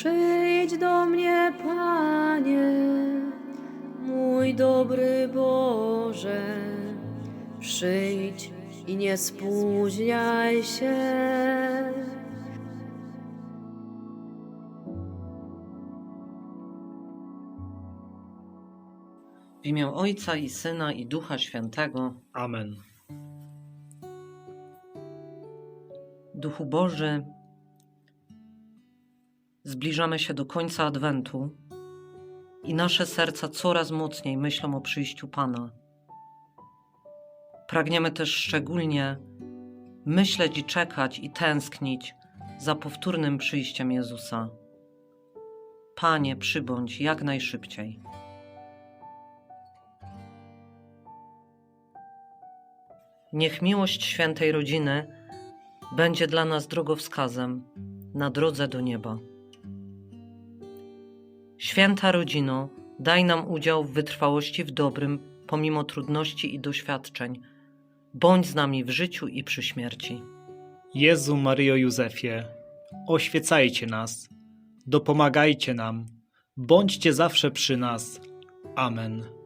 Przyjdź do mnie, Panie, mój dobry Boże. Przyjdź i nie spóźniaj się. W imię Ojca i Syna i Ducha Świętego. Amen. Duchu Boży, zbliżamy się do końca Adwentu i nasze serca coraz mocniej myślą o przyjściu Pana. Pragniemy też szczególnie myśleć i czekać i tęsknić za powtórnym przyjściem Jezusa. Panie, przybądź jak najszybciej. Niech miłość świętej rodziny będzie dla nas drogowskazem na drodze do nieba. Święta rodzino, daj nam udział w wytrwałości w dobrym, pomimo trudności i doświadczeń. Bądź z nami w życiu i przy śmierci. Jezu Maryjo Józefie, oświecajcie nas, dopomagajcie nam, bądźcie zawsze przy nas. Amen.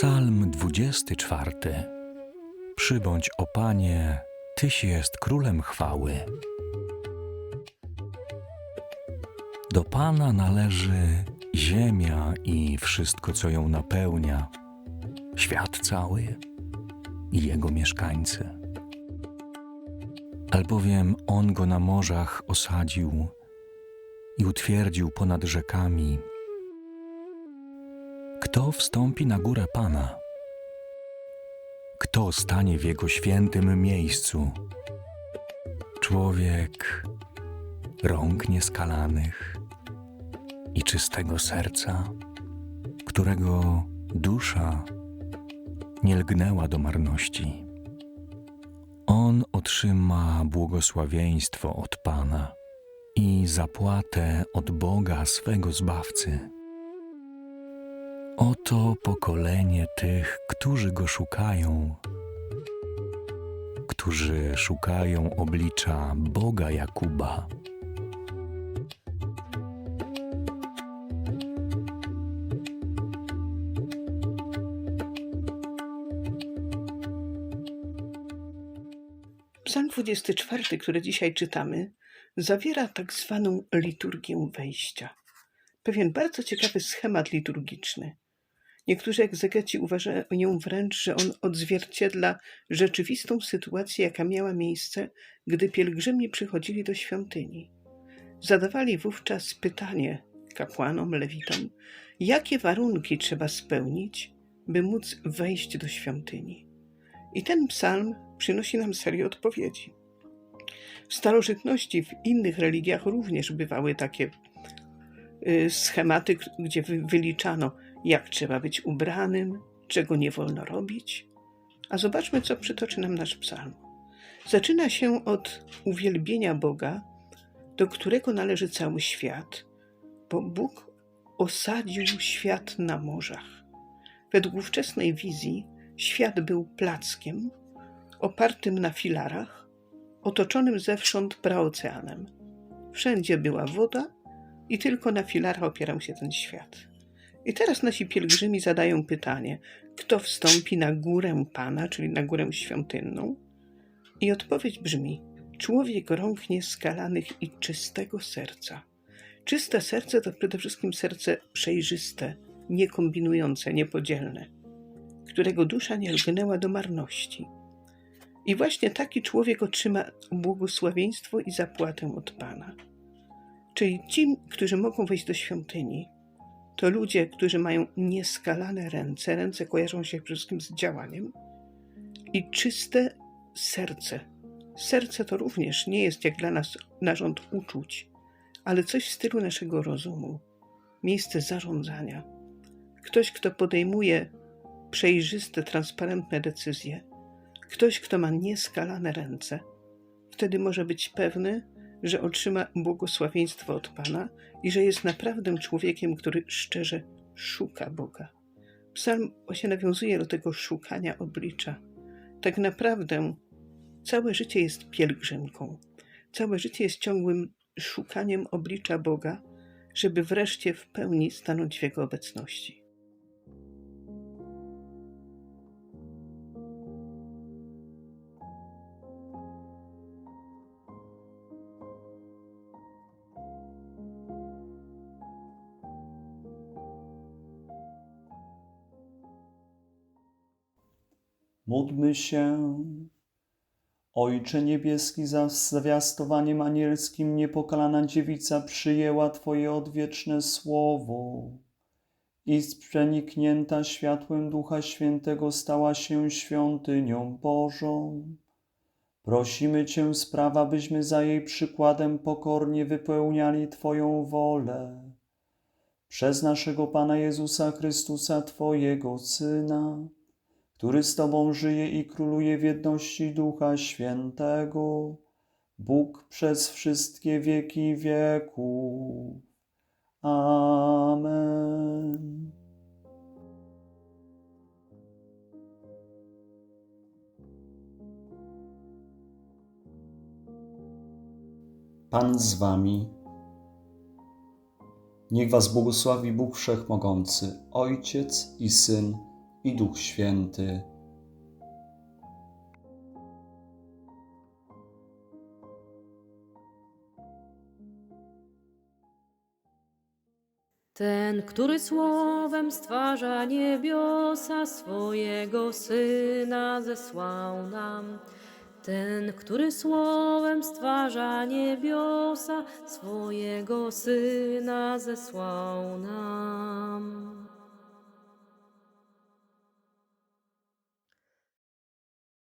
Psalm 24. Przybądź, o Panie, Tyś jest królem chwały. Do Pana należy ziemia i wszystko, co ją napełnia, świat cały i jego mieszkańcy. Albowiem On go na morzach osadził i utwierdził ponad rzekami. Kto wstąpi na górę Pana? Kto stanie w Jego świętym miejscu? Człowiek rąk nieskalanych i czystego serca, którego dusza nie lgnęła do marności. On otrzyma błogosławieństwo od Pana i zapłatę od Boga swego Zbawcy. Oto pokolenie tych, którzy go szukają, którzy szukają oblicza Boga Jakuba. Psalm 24, który dzisiaj czytamy, zawiera tak zwaną liturgię wejścia. Pewien bardzo ciekawy schemat liturgiczny. Niektórzy egzegeci uważają wręcz, że on odzwierciedla rzeczywistą sytuację, jaka miała miejsce, gdy pielgrzymi przychodzili do świątyni. Zadawali wówczas pytanie kapłanom, lewitom, jakie warunki trzeba spełnić, by móc wejść do świątyni. I ten psalm przynosi nam serię odpowiedzi. W starożytności, w innych religiach również bywały takie schematy, k- gdzie wy- wyliczano, jak trzeba być ubranym, czego nie wolno robić. A zobaczmy, co przytoczy nam nasz psalm. Zaczyna się od uwielbienia Boga, do którego należy cały świat, bo Bóg osadził świat na morzach. Według ówczesnej wizji świat był plackiem opartym na filarach, otoczonym zewsząd praoceanem. Wszędzie była woda i tylko na filarach opierał się ten świat. I teraz nasi pielgrzymi zadają pytanie, kto wstąpi na górę Pana, czyli na górę świątynną? I odpowiedź brzmi: człowiek rąk nieskalanych i czystego serca. Czyste serce to przede wszystkim serce przejrzyste, niekombinujące, niepodzielne, którego dusza nie lgnęła do marności. I właśnie taki człowiek otrzyma błogosławieństwo i zapłatę od Pana. Czyli ci, którzy mogą wejść do świątyni, to ludzie, którzy mają nieskalane ręce, ręce kojarzą się przede wszystkim z działaniem, i czyste serce. Serce to również nie jest jak dla nas narząd uczuć, ale coś w stylu naszego rozumu, miejsce zarządzania. Ktoś, kto podejmuje przejrzyste, transparentne decyzje, ktoś, kto ma nieskalane ręce, wtedy może być pewny, że otrzyma błogosławieństwo od Pana i że jest naprawdę człowiekiem, który szczerze szuka Boga. Psalm właśnie nawiązuje do tego szukania oblicza. Tak naprawdę całe życie jest pielgrzymką. Całe życie jest ciągłym szukaniem oblicza Boga, żeby wreszcie w pełni stanąć w Jego obecności. Módlmy się. Ojcze niebieski, za zwiastowaniem anielskim niepokalana dziewica przyjęła Twoje odwieczne słowo i przeniknięta światłem Ducha Świętego stała się świątynią Bożą. Prosimy Cię, sprawa, byśmy za jej przykładem pokornie wypełniali Twoją wolę. Przez naszego Pana Jezusa Chrystusa, Twojego Syna, który z Tobą żyje i króluje w jedności Ducha Świętego, Bóg przez wszystkie wieki wieków. Amen. Pan z Wami. Niech Was błogosławi Bóg Wszechmogący, Ojciec i Syn i Duch Święty. Ten, który słowem stwarza niebiosa, swojego Syna zesłał nam. Ten, który słowem stwarza niebiosa, swojego Syna zesłał nam.